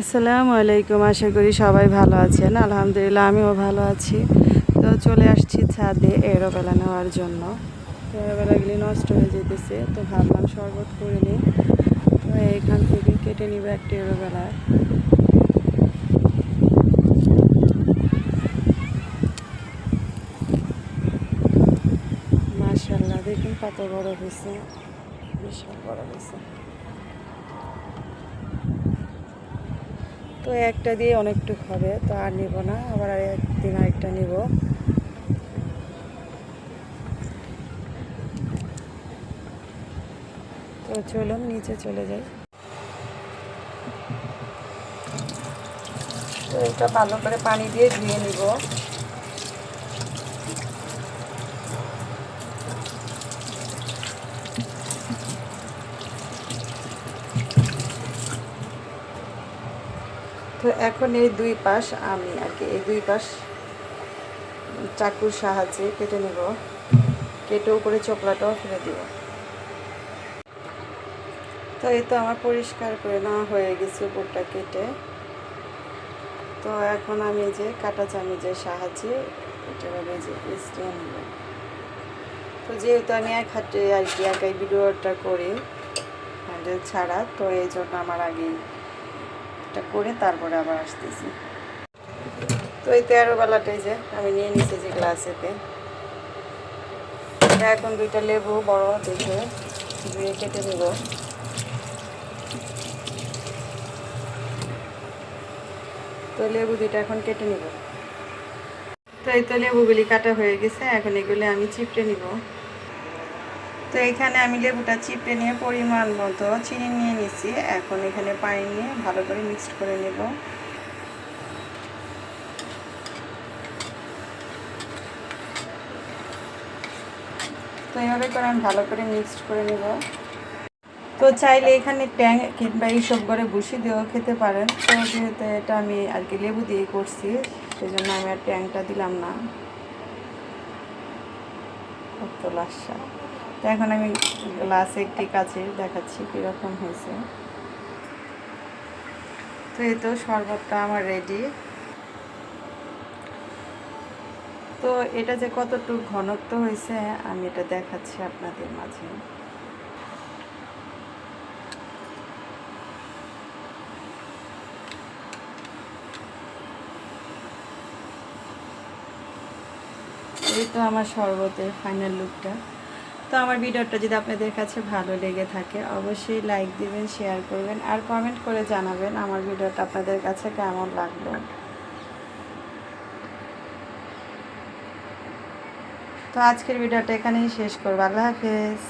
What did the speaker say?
আসসালামু আলাইকুম, আশা করি সবাই ভালো আছেন। আলহামদুলিল্লাহ, আমিও ভালো আছি। তো চলে আসছি ছাদে এরোবেলা নেওয়ার জন্য। তো এরোবেলাগুলি নষ্ট হয়ে যেতেছে, তো ভাবলাম শরবত করে নিই। তো এখান থেকে কেটে নিব একটা এরোবেলা। মাশাল্লাহ দেখুন কত বড় হয়েছে। বিশাল বড় হয়েছে। তো একটা দিয়ে অনেকটুক হবে, তো আর নিব না, আবার আর একদিন আরেকটা নিব। তো চলুন, নিচে চলে যাই। তো এটা ভালো করে পানি দিয়ে ধুয়ে নিব। এখন এই দুই পাশ আমি আর কি, এই দুই পাশ চাকুর সাহায্যে কেটে নেব। কেটে উপরে চোপড়াটাও ফেলে দিব। তো এই তো আমার পরিষ্কার করে নেওয়া হয়ে গেছে উপরটা কেটে। তো এখন আমি যে কাটা চামচের সাহায্যে এটা ভাবে যে পিসটিয়ে নেব। তো যেহেতু আমি এক হাতে আর কি একাই ভিডিওটা করি হ্যান্ডেল ছাড়া, তো এই জন্য আমার আগে এটা করে তারপরে আবার আসতেছি। তো এই তেরো বেলাটাই যে আমি নিয়ে নিচ্ছি যে গ্লাসেতে এখন দুইটা লেবু, বড় দেখে ধুয়ে কেটে নেব। তো লেবু দুইটা এখন কেটে নেব। তো এই তো লেবুগুলি কাটা হয়ে গেছে, এখন এগুলি আমি চিপড়ে নিব। তো এখানে আমি লেবুটা চিপে নিয়ে পরিমাণ মতো চিনি নিয়ে নিচ্ছি এখন এখানে পানি নিয়ে ভালো করে মিক্সড করে নেব। তো এইভাবে করে আমি ভালো করে মিক্সড করে নেব। তো চাইলে এখানে ট্যাং কিংবা এইসব করে বসি দিয়েও খেতে পারেন। তো যেহেতু এটা আমি আর কি লেবু দিয়ে করছি, সেজন্য আমি আর ট্যাংটা দিলাম না। তো লাসা তো এখন আমি গ্লাসে একটি কাছে দেখাচ্ছি কীরকম হয়েছে। তো এই তো শরবতটা আমার রেডি তো এটা যে কতটুকু ঘনত্ব হয়েছে, আমি এটা দেখাচ্ছি আপনাদের মাঝে। এই তো আমার শরবতের ফাইনাল লুকটা তো আমার ভিডিওটা যদি আপনাদের কাছে ভালো লেগে থাকে, অবশ্যই লাইক দিবেন শেয়ার করবেন, আর কমেন্ট করে জানাবেন আমার ভিডিওটা আপনাদের কাছে কেমন লাগল। তো আজকের ভিডিওটা এখানেই শেষ করব। আল্লাহ হাফেজ।